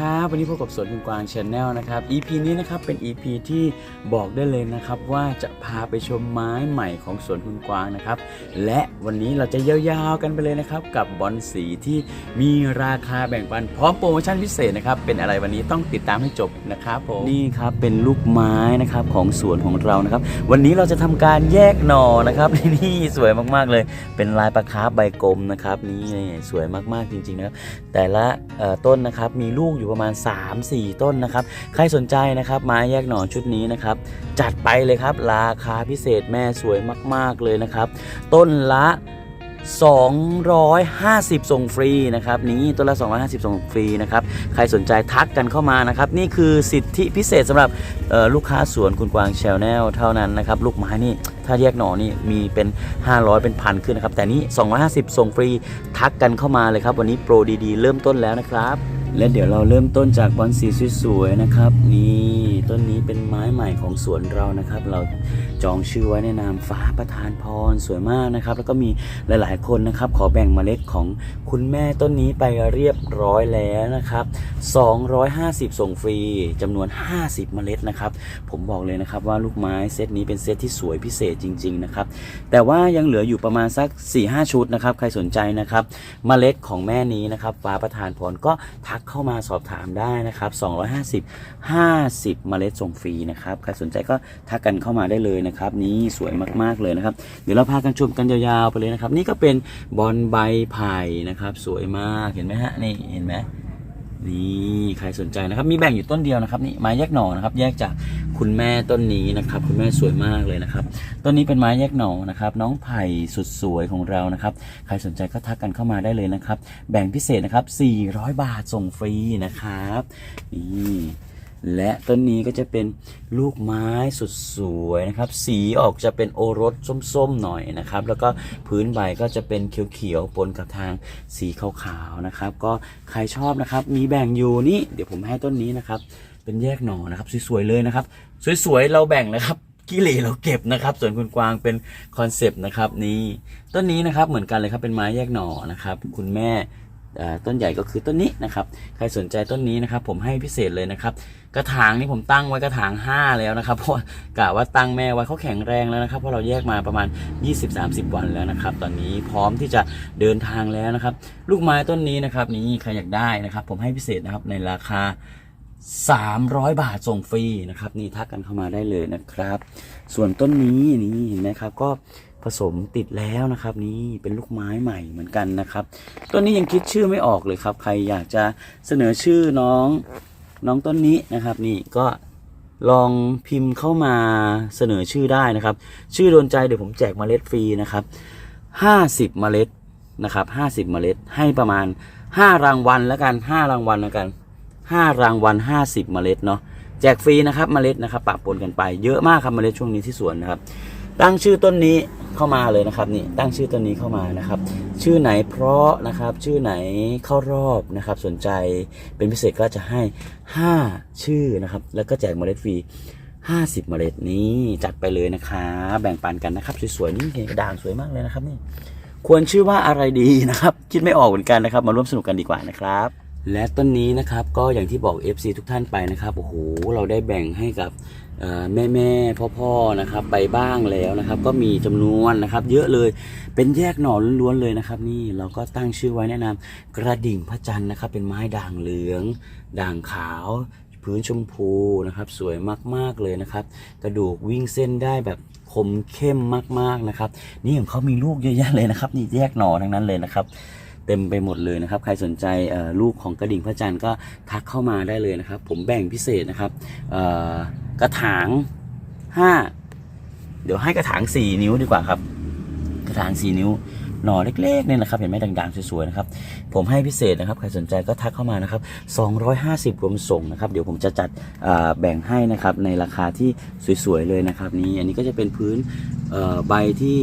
ครับวันนี้พบกับสวนคุณกวางชาแนลนะครับ EP นี้นะครับเป็น EP ที่บอกได้เลยนะครับว่าจะพาไปชมไม้ใหม่ของสวนคุณกวางนะครับ และวันนี้เราจะยาวๆกันไปเลยนะครับกับบอลสีที่มีราคาแบ่งปันพร้อมโปรโมชั่นพิเศษนะครับเป็นอะไรวันนี้ต้องติดตามให้จบนะครับผมนี่ครับเป็นลูกไม้นะครับของสวนของเรานะครับ วันนี้เราจะทำการแยกหน่อนะครับนี่สวยมากๆเลย เป็นลายปลาคาร์ฟใบกลมนะครับนี่สวยมากๆจริงๆนะครับแต่ละต้นนะครับมีลูกอยู่ประมาณ 3-4 ต้นนะครับ ใครสนใจนะครับไม้แยกหน่อชุดนี้นะครับ จัดไปเลยครับ ราคาพิเศษแม่สวยมาก ๆ เลยนะครับ ต้นละ250 ส่งฟรีนะครับนี่ต้นละ 250 ส่งฟรีนะครับใครสนใจทักกันเข้ามานะครับนี่คือสิทธิพิเศษสำหรับลูกค้าสวนคุณกวางแชลแนลเท่านั้นนะครับลูกไม้นี่ถ้าแยกหน่อนี่มีเป็น 500 เป็นพันขึ้นนะครับแต่นี้ 250 ส่งฟรีทักกันเข้ามาเลยครับ วันนี้โปรดีๆ เริ่มต้นแล้วนะครับ และเดี๋ยวเราเริ่มต้นจากบอลสีสวยๆนะครับ นี่ ต้นนี้เป็นไม้ใหม่ของสวนเรานะครับ เราจองชื่อไว้ในนามฟ้าประธานพรสวยมากนะครับ แล้วก็มีหลาย ๆ คนนะครับ ขอแบ่งเมล็ดของคุณแม่ต้นนี้ไปเรียบร้อยแล้วนะครับ250 ส่งฟรีจำนวน 50 เมล็ดนะครับ ผมบอกเลยนะครับว่าลูกไม้เซตนี้เป็นเซตที่สวยพิเศษจริง ๆ นะครับ แต่ว่ายังเหลืออยู่ประมาณสัก 4-5 ชุดนะครับ ใครสนใจนะครับเมล็ดของแม่นี้นะครับฟ้าประธานพรก็ทักเข้ามาสอบถามได้นะครับ250 50เมล็ดส่งฟรีนะครับใครสนใจก็ทักกันเข้ามาได้เลยนะครับ นี่สวยมากๆเลยนะครับ เดี๋ยวเราพากันชมกันยาวๆไปเลยนะครับ นี่ก็เป็นบอลใบไผ่นะครับ สวยมากเห็นไหมฮะนี่เห็นไหมนี่ใครสนใจนะครับ มีแบ่งอยู่ต้นเดียวนะครับนี่ไม้แยกหน่อนะครับ แยกจากคุณแม่ต้นนี้นะครับ คุณแม่สวยมากเลยนะครับต้นนี้เป็นไม้แยกหน่อนะครับ น้องไผ่สุดสวยของเรานะครับ ใครสนใจก็ทักกันเข้ามาได้เลยนะครับ แบ่งพิเศษนะครับ400 บาทส่งฟรีนะครับนี่ และต้นนี้ก็จะเป็นลูกไม้สุดสวยนะครับ สีออกจะเป็นโอรสส้มๆหน่อยนะครับ แล้วก็พื้นใบก็จะเป็นเขียวๆปนกับทางสีขาวๆนะครับ ก็ใครชอบนะครับ มีแบ่งอยู่นี่เดี๋ยวผมให้ต้นนี้นะครับ เป็นแยกหน่อนะครับ สวยๆเลยนะครับ สวยๆเราแบ่งนะครับกิเลเราเก็บนะครับ ส่วนคุณกวางเป็นคอนเซปต์นะครับนี่ต้นนี้นะครับเหมือนกันเลยครับเป็นไม้แยกหน่อนะครับ คุณแม่ ต้นใหญ่ก็คือต้นนี้นะครับ ใครสนใจต้นนี้นะครับ ผมให้พิเศษเลยนะครับ กระถางนี่ผมตั้งไว้กระถาง 5 แล้วนะครับ เพราะกะว่าตั้งแม่ไว้เขาแข็งแรงแล้วนะครับ เพราะเราแยกมาประมาณ 20-30 วันแล้วนะครับ ตอนนี้พร้อมที่จะเดินทางแล้วนะครับ ลูกไม้ต้นนี้นะครับ นี่ใครอยากได้นะครับ ผมให้พิเศษนะครับในราคา300 บาทส่งฟรีนะครับ นี่ทักกันเข้ามาได้เลยนะครับ ส่วนต้นนี้นี่เห็นไหมครับก็ ผสมติดแล้วนะครับนี่เป็นลูกไม้ใหม่เหมือนกันนะครับต้นนี้ยังคิดชื่อไม่ออกเลยครับ ใครอยากจะเสนอชื่อน้องน้องต้นนี้นะครับ นี่ก็ลองพิมพ์เข้ามาเสนอชื่อได้นะครับ ชื่อโดนใจเดี๋ยวผมแจกเมล็ดฟรีนะครับ50เมล็ดนะครับ50เมล็ดให้ประมาณ5รางวัลแล้วกัน5รางวัลแล้วกัน5รางวัล50เมล็ดเนาะแจกฟรีนะครับเมล็ดนะครับปะปนกันไปเยอะมากครับเมล็ดช่วงนี้ที่สวนนะครับ ตั้งชื่อต้นนี้เข้ามาเลยนะครับนี่ตั้งชื่อต้นนี้เข้ามานะครับ ชื่อไหนเพราะนะครับ ชื่อไหนเข้ารอบนะครับ สนใจเป็นพิเศษก็จะให้ 5 ชื่อนะครับ แล้วก็แจกเมล็ดฟรี50 เมล็ดนี้จัดไปเลยนะคะแบ่งปันกันนะครับ สวยๆนี่กระด่างสวยมากเลยนะครับนี่ควรชื่อว่าอะไรดีนะครับ คิดไม่ออกเหมือนกันนะครับ มาร่วมสนุกกันดีกว่านะครับ และต้นนี้นะครับก็อย่างที่บอก FC ทุกท่านไปนะครับโอ้โหเราได้แบ่งให้กับ แม่แม่พ่อพ่อนะครับไปบ้างแล้วนะครับ ก็มีจำนวนนะครับ เยอะเลยเป็นแยกหน่อล้วนๆเลยนะครับ นี่เราก็ตั้งชื่อไว้แนะนำกระดิ่งพระจันทร์นะครับ เป็นไม้ด่างเหลือง ด่างขาวพื้นชมพูนะครับ สวยมากๆเลยนะครับ กระดูกวิ่งเส้นได้แบบคมเข้มมากๆนะครับ นี่ของเขามีลูกเยอะแยะเลยนะครับ นี่แยกหน่อทั้งนั้นเลยนะครับ เต็มไปหมดเลยนะครับ ใครสนใจลูกของกระดิ่งพระจันทร์ก็ทักเข้ามาได้เลยนะครับ ผมแบ่งพิเศษนะครับกระถาง 5 เดี๋ยวให้กระถาง 4 นิ้วดีกว่าครับ กระถาง 4 นิ้วหน่อเล็กๆเนี่ยนะครับเห็นไหมด่างๆสวยๆนะครับผมให้พิเศษนะครับใครสนใจก็ทักเข้ามานะครับ 250 รวมส่งนะครับ เดี๋ยวผมจะจัดแบ่งให้นะครับในราคาที่สวยๆเลยนะครับ นี่อันนี้ก็จะเป็นพื้นใบที่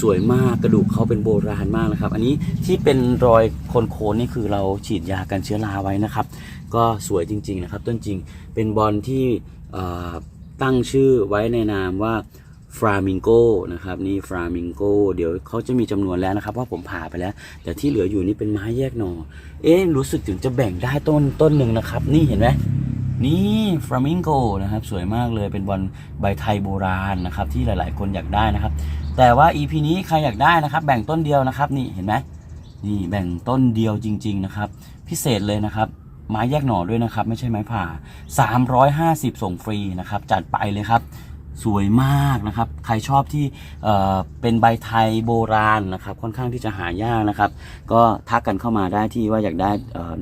สวยมากกระดูกเขาเป็นโบราณมากนะครับ อันนี้ที่เป็นรอยโคนๆนี่คือเราฉีดยากันเชื้อราไว้นะครับ ก็สวยจริง ๆ นะครับ ต้นจริงเป็นบอลที่ตั้งชื่อไว้ในนามว่าฟลามิงโกนะครับนี่ฟลามิงโกเดี๋ยวเขาจะมีจำนวนแล้วนะครับ ว่าผมผ่าไปแล้ว แต่ที่เหลืออยู่นี่เป็นไม้แยกหน่อเอ๊ะรู้สึกถึงจะแบ่งได้ต้นต้นหนึ่งนะครับ นี่เห็นไหม นี่ฟลามิงโกนะครับสวยมากเลยเป็นบอลใบไทยโบราณนะครับที่หลาย ๆ คนอยากได้นะครับ แต่ว่า EP นี้ใครอยากได้นะครับ แบ่งต้นเดียวนะครับนี่เห็นไหมนี่แบ่งต้นเดียวจริง ๆ นะครับ พิเศษเลยนะครับไม้แยกหน่อด้วยนะครับ ไม่ใช่ไม้ผ่า 350 ส่งฟรีนะครับ จัดไปเลยครับ สวยมากนะครับ ใครชอบที่เเป็นใบไทยโบราณนะครับ ค่อนข้างที่จะหายากนะครับ ก็ทักกันเข้ามาได้ที่ว่าอยากได้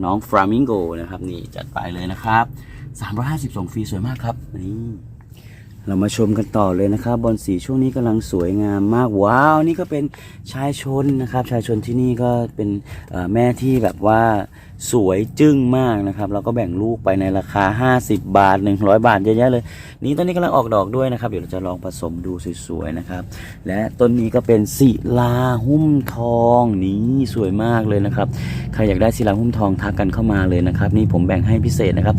น้องฟลามิงโกนะครับ นี่จัดไปเลยนะครับ 350ส่งฟรีสวยมากครับนี่เรามาชมกันต่อเลยนะครับบอลสีช่วงนี้กำลังสวยงามมากว้าว นี่ก็เป็นชายชนนะครับ ชายชนที่นี่ก็เป็นแม่ที่แบบว่าสวยจึ้งมากนะครับแล้วก็แบ่งลูกไปในราคา 50 บาท 100 บาทเยอะแยะเลย นี่ต้นนี้กำลังออกดอกด้วยนะครับ เดี๋ยวเราจะลองผสมดูสวยๆนะครับ และต้นนี้ก็เป็นศิลาหุ้มทองนี่สวยมากเลยนะครับ ใครอยากได้ศิลาหุ้มทองทักกันเข้ามาเลยนะครับ นี่ผมแบ่งให้พิเศษนะครับ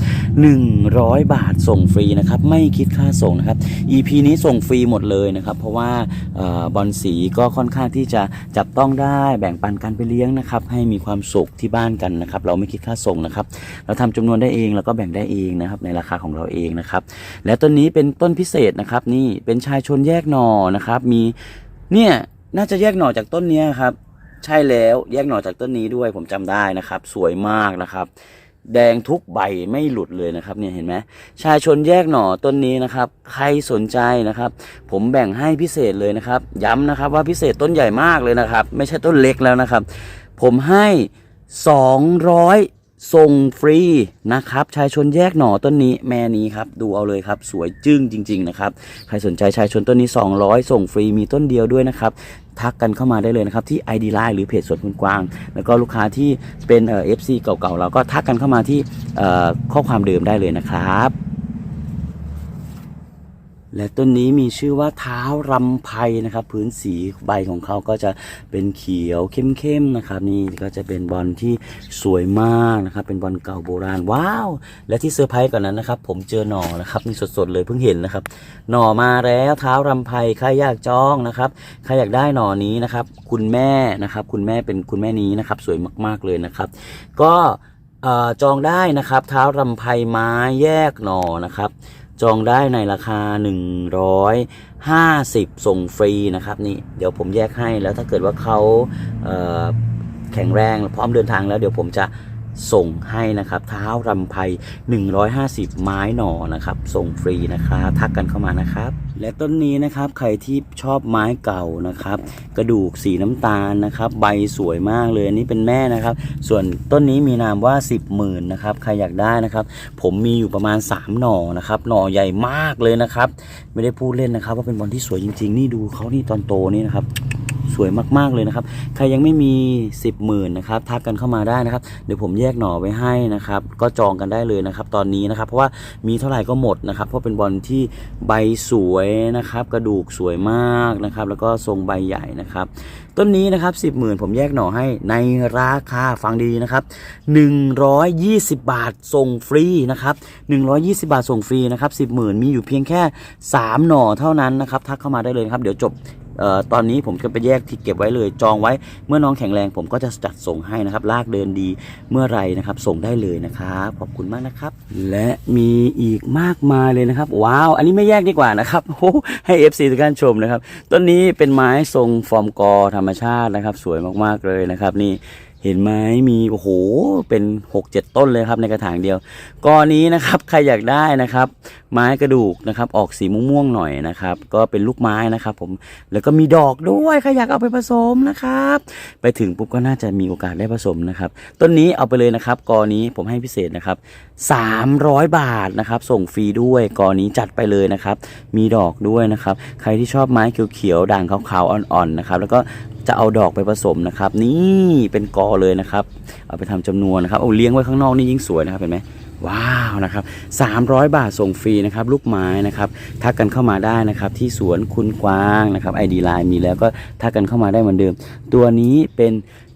100 บาทส่งฟรีนะครับ ไม่คิดค่าส่งนะครับ EP นี้ส่งฟรีหมดเลยนะครับ เพราะว่าออบอลสีก็ค่อนข้างที่จะจับต้องได้แบ่งปันกันไปเลี้ยงนะครับ ให้มีความสุขที่บ้านกันนะครับเราไม่คิดค่าส่งนะครับ เราทำจำนวนได้เองแล้วก็แบ่งได้เองนะครับ ในราคาของเราเองนะครับ และต้นนี้เป็นต้นพิเศษนะครับ นี่เป็นชายชนแยกหน่อนะครับ มีเนี่ยน่าจะแยกหน่อจากต้นนี้ครับ ใช่แล้วแยกหน่อจากต้นนี้ด้วยผมจำได้นะครับ สวยมากนะครับแดงทุกใบไม่หลุดเลยนะครับเนี่ยเห็นไหมชายชนแยกหน่อต้นนี้นะครับ ใครสนใจนะครับ ผมแบ่งให้พิเศษเลยนะครับ ย้ำนะครับว่าพิเศษต้นใหญ่มากเลยนะครับ ไม่ใช่ต้นเล็กแล้วนะครับ ผมให้ 200 ส่งฟรีนะครับ ชายชนแยกหน่อต้นนี้แม่นี้ครับ ดูเอาเลยครับ สวยจึ้งจริง ๆ นะครับ ใครสนใจชายชนต้นนี้ 200 ส่งฟรีมีต้นเดียวด้วยนะครับทักกันเข้ามาได้เลยนะครับ ที่ ID Line หรือเพจสวนคุณกวาง แล้วก็ลูกค้าที่เป็นเอ่อฟซีเก่าๆเราก็ทักกันเข้ามาที่เอ่อข้อความเดิมได้เลยนะครับ และต้นนี้มีชื่อว่าเท้ารำไพนะครับ พื้นสีใบของเขาก็จะเป็นเขียวเข้มๆนะครับ นี่ก็จะเป็นบอลที่สวยมากนะครับ เป็นบอลเก่าโบราณว้าว และที่เซอร์ไพรส์กว่อนนั้นนะครับ ผมเจอหน่อนะครับนี่สดๆเลยเพิ่งเห็นนะครับ หน่อมาแล้วเท้ารำไพใครอยากจองนะครับใครอยากได้หน่อนี้นะครับ คุณแม่นะครับ คุณแม่เป็นคุณแม่นี้นะครับ สวยมากๆเลยนะครับ ก็จองได้นะครับ เท้ารำไพไม้แยกหน่อนะครับ จองได้ในราคา 150 ส่งฟรีนะครับนี่เดี๋ยวผมแยกให้แล้วถ้าเกิดว่าเขาเแข็งแรงพร้อมเดินทางแล้วเดี๋ยวผมจะส่งให้นะครับ เท้ารำไพ150 ไม้หน่อนะครับ ส่งฟรีนะครับ ทักกันเข้ามานะครับ และต้นนี้นะครับใครที่ชอบไม้เก่านะครับ กระดูกสีน้ำตาลนะครับ ใบสวยมากเลยอันนี้เป็นแม่นะครับ ส่วนต้นนี้มีนามว่า 10หมื่นนะครับใครอยากได้นะครับ ผมมีอยู่ประมาณ 3 หน่อนะครับ หน่อใหญ่มากเลยนะครับ ไม่ได้พูดเล่นนะครับ ว่าเป็นบอลที่สวยจริง ๆ นี่ดูเขานี่ตอนโตนี่นะครับ สวยมากๆเลยนะครับ ใครยังไม่มี 10หมื่นนะครับทักกันเข้ามาได้นะครับ เดี๋ยวผมแยกหน่อไว้ให้นะครับ ก็จองกันได้เลยนะครับ ตอนนี้นะครับ เพราะว่ามีเท่าไหร่ก็หมดนะครับ เพราะเป็นบอลที่ใบสวยนะครับ กระดูกสวยมากนะครับ แล้วก็ทรงใบใหญ่นะครับ ต้นนี้นะครับ10หมื่นผมแยกหน่อให้ในราคาฟังดีนะครับ120 บาทส่งฟรีนะครับ120 บาทส่งฟรีนะครับ10หมื่นมีอยู่เพียงแค่ 3 หน่อเท่านั้นนะครับทักเข้ามาได้เลยครับ เดี๋ยวจบ ตอนนี้ผมจะไปแยกที่เก็บไว้เลยจองไว้ เมื่อน้องแข็งแรงผมก็จะจัดส่งให้นะครับ ลากเดินดีเมื่อไรนะครับ ส่งได้เลยนะครับขอบคุณมากนะครับ และมีอีกมากมายเลยนะครับ ว้าว อันนี้ไม่แยกดีกว่านะครับโอ้โหให้ FC ทุกท่านชมนะครับต้นนี้เป็นไม้ทรงฟอร์มกอธรรมชาตินะครับ สวยมากๆเลยนะครับนี่ เห็นไหมมีโอ้โหเป็น 6-7 ต้นเลยครับในกระถางเดียวกอนี้นะครับใครอยากได้นะครับ ไม้กระดูกนะครับ ออกสีม่วงๆหน่อยนะครับ ก็เป็นลูกไม้นะครับ ผมแล้วก็มีดอกด้วยใครอยากเอาไปผสมนะครับ ไปถึงปุ๊บก็น่าจะมีโอกาสได้ผสมนะครับ ต้นนี้เอาไปเลยนะครับกอนี้ผมให้พิเศษนะครับ300 บาทนะครับ ส่งฟรีด้วยกอนี้จัดไปเลยนะครับ มีดอกด้วยนะครับ ใครที่ชอบไม้เขียวๆด่างขาวๆอ่อนๆนะครับ แล้วก็ จะเอาดอกไปผสมนะครับ นี่เป็นกอเลยนะครับ เอาไปทำจำนวนนะครับเอาเลี้ยงไว้ข้างนอกนี่ยิ่งสวยนะครับเห็นไหมว้าวนะครับ300 บาทส่งฟรีนะครับลูกไม้นะครับทักกันเข้ามาได้นะครับที่สวนคุณกวางนะครับไอดีไลน์มีแล้วก็ทักกันเข้ามาได้เหมือนเดิม ตัวนี้เป็น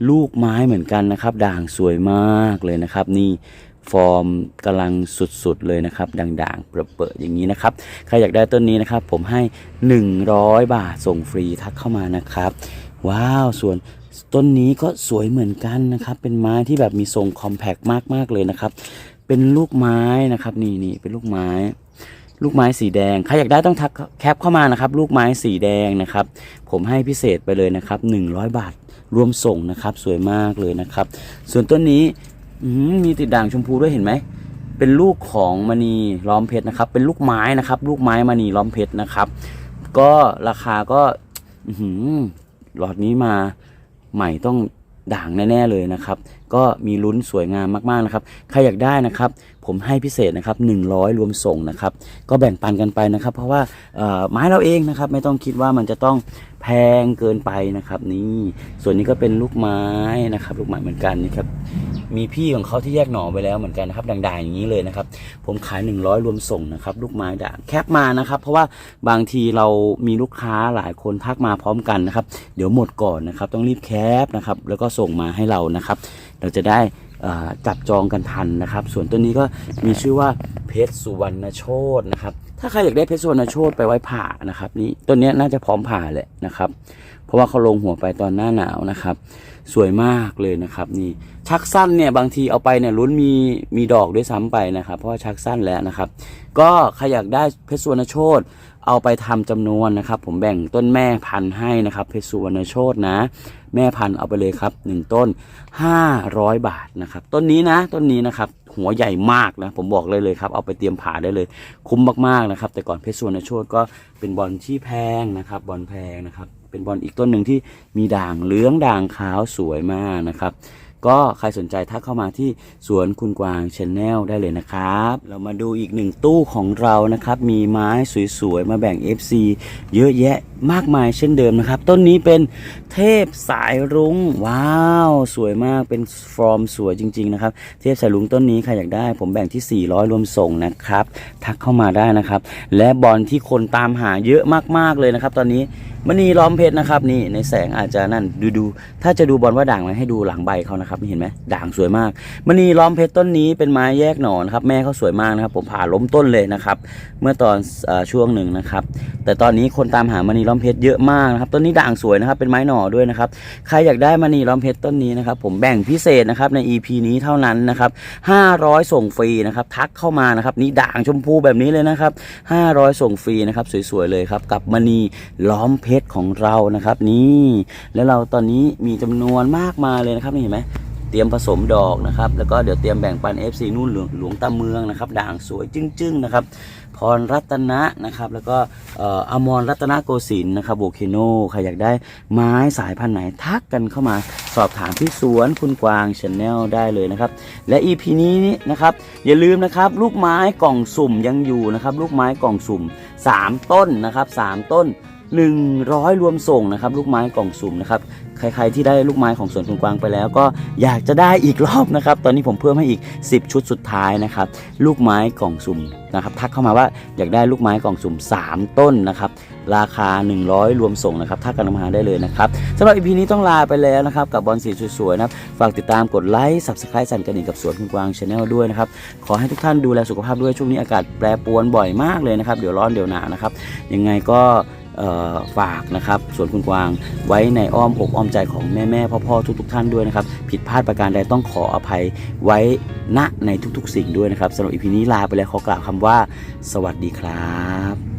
ลูกไม้เหมือนกันนะครับ ด่างสวยมากเลยนะครับ นี่ฟอร์มกำลังสุดๆเลยนะครับ ด่างๆเปิดๆอย่างนี้นะครับใครอยากได้ต้นนี้นะครับ ผมให้ 100 บาทส่งฟรีทักเข้ามานะครับ ว้าวส่วนต้นนี้ก็สวยเหมือนกันนะครับ เป็นไม้ที่แบบมีทรงคอมแพกมากๆเลยนะครับ เป็นลูกไม้นะครับ นี่นี่เป็นลูกไม้ ลูกไม้สีแดง ใครอยากได้ต้องทักแคปเข้ามานะครับ ลูกไม้สีแดงนะครับ ผมให้พิเศษไปเลยนะครับ 100 บาทรวมส่งนะครับ สวยมากเลยนะครับ ส่วนต้นนี้มีติดด่างชมพูด้วยเห็นไหมเป็นลูกของมณีล้อมเพชรนะครับ เป็นลูกไม้นะครับ ลูกไม้มณีล้อมเพชรนะครับ ก็ราคาก็อื้อ หลอดนี้มาใหม่ต้องด่างแน่ ๆ เลยนะครับ ก็มีลุ้นสวยงามมากๆนะครับ ใครอยากได้นะครับ ผมให้พิเศษนะครับ100 รวมส่งนะครับ ก็แบ่งปันกันไปนะครับ เพราะว่าไม้เราเองนะครับ ไม่ต้องคิดว่ามันจะต้องแพงเกินไปนะครับนี่ส่วนนี้ก็เป็นลูกไม้นะครับ ลูกไม้เหมือนกันนี่ครับมีพี่ของเขาที่แยกหน่อไปแล้วเหมือนกันนะครับด่างๆอย่างนี้เลยนะครับ ผมขาย 100 รวมส่งนะครับ ลูกไม้ด่างแคปมานะครับ เพราะว่าบางทีเรามีลูกค้าหลายคนทักมาพร้อมกันนะครับ เดี๋ยวหมดก่อนนะครับ ต้องรีบแคปนะครับ แล้วก็ส่งมาให้เรานะครับเราจะได้จับจองกันทันนะครับ ส่วนตัวนี้ก็มีชื่อว่าเพชรสุวรรณโชตนะครับ ถ้าใครอยากได้เพชรสุวรรณโชตไปไว้ผ่านะครับนี่ต้นนี้น่าจะพร้อมผ่าแหละนะครับ เพราะว่าเขาลงหัวไปตอนหน้าหนาวนะครับ สวยมากเลยนะครับ นี่ชักสั้นเนี่ยบางทีเอาไปเนี่ยลุ้นมีมีดอกด้วยซ้ำไปนะครับ เพราะว่าชักสั้นแล้วนะครับ ก็ใครอยากได้เพชรสุวรรณโชต เอาไปทำจำนวนนะครับ ผมแบ่งต้นแม่พันธุ์ให้นะครับเพชรสุวรรณโชตนะ แม่พันธุ์เอาไปเลยครับหนึ่งต้น 500 บาทนะครับ ต้นนี้นะ ต้นนี้นะครับ หัวใหญ่มากนะ ผมบอกเลยเลยครับ เอาไปเตรียมผ่าได้เลย คุ้มมากๆนะครับ แต่ก่อนเพชรสุวรรณโชตก็เป็นบอลที่แพงนะครับบอลแพงนะครับ เป็นบอลอีกต้นหนึ่งที่มีด่างเหลืองด่างขาวสวยมากนะครับ ก็ใครสนใจทักเข้ามาที่สวนคุณกวางชแนลได้เลยนะครับ เรามาดูอีกหนึ่งตู้ของเรานะครับ มีไม้สวยๆ มาแบ่ง FC เยอะแยะมากมายเช่นเดิมนะครับ ต้นนี้เป็นเทพสายรุง้งว้าว สวยมากเป็นฟอร์มสวยจริง ๆ นะครับ เทพสายรุ้งต้นนี้ใครอยากได้ ผมแบ่งที่ 400 รวมส่งนะครับ ทักเข้ามาได้นะครับ และบอลที่คนตามหาเยอะมากๆเลยนะครับ ตอนนี้ มณีล้อมเพชรนะครับนี่ในแสงอาจจะนั่นดูดูถ้าจะดูบอลว่าด่างไหมให้ดูหลังใบเขานะครับนี่เห็นไหมด่างสวยมากมณีล้อมเพชรต้นนี้เป็นไม้แยกหนอนะครับแม่เขาสวยมากนะครับ ผมผ่าล้มต้นเลยนะครับ เมื่อตอนออช่วงหนึ่งนะครับ แต่ตอนนี้คนตามหามณีล้อมเพชรเยอะมากนะครับต้นนี้ด่างสวยนะครับเป็นไม้หน่อด้วยนะครับใครอยากได้มณีล้อมเพชรต้นนี้นะครับ ผมแบ่งพิเศษนะครับใน EP นี้เท่านั้นนะครับ500 ส่งฟรีนะครับทักเข้ามานะครับนี่ด่างชมพูแบบนี้เลยนะครับ500 ส่งฟรีนะครับสวยๆเลยครับกับมณีล้อมเพชรของเรานะครับ นี่แล้วเราตอนนี้มีจำนวนมากมายเลยนะครับนี่เห็นไหมเตรียมผสมดอกนะครับ แล้วก็เดี๋ยวเตรียมแบ่งปัน FC นู่นหลวงหลวงตาเมืองนะครับ ด่างสวยจึ้งๆนะครับ พรรัตนะนะครับ แล้วก็อมรรัตนโกสินทร์นะครับโบเคโนใครอยากได้ไม้สายพันธุ์ไหนทักกันเข้ามาสอบถามที่สวนคุณกวางชาแนลได้เลยนะครับ และ EP นี้นี่นะครับ อย่าลืมนะครับลูกไม้กล่องสุ่มยังอยู่นะครับ ลูกไม้กล่องสุ่ม 3 ต้นนะครับ 3 ต้น 100 รวมส่งนะครับลูกไม้กล่องสุ่มนะครับใครๆที่ได้ลูกไม้ของสวนคุณกวางไปแล้ว ก็อยากจะได้อีกรอบนะครับ ตอนนี้ผมเพิ่มให้อีก 10 ชุดสุดท้ายนะครับ ลูกไม้กล่องสุ่มนะครับ ทักเข้ามาว่าอยากได้ลูกไม้กล่องสุ่ม 3 ต้นนะครับ ราคา 100 รวมส่งนะครับทักกันเข้ามาได้เลยนะครับสำหรับ EP นี้ต้องลาไปแล้วนะครับ กับบอลสีสวยๆนะครับ ฝากติดตามกดไลค์ Subscribe สั่นกระดิ่งกับสวนคุณกวางชาแนลด้วยนะครับ ขอให้ทุกท่านดูแลสุขภาพด้วยช่วงนี้อากาศแปรปรวนบ่อยมากเลยนะครับ เดี๋ยวร้อนเดี๋ยวหนาวนะครับ ยังไงก็ ฝากนะครับสวนคุณกวางไว้ในอ้อมอกอ้อมใจของแม่แม่พ่อพ่อทุก ๆ ท่านด้วยนะครับ ผิดพลาดประการใดต้องขออภัยไว้ณในทุกๆ สิ่งด้วยนะครับสำหรับอีพีนี้ลาไปแล้วขอกล่าวคำว่า สวัสดีครับ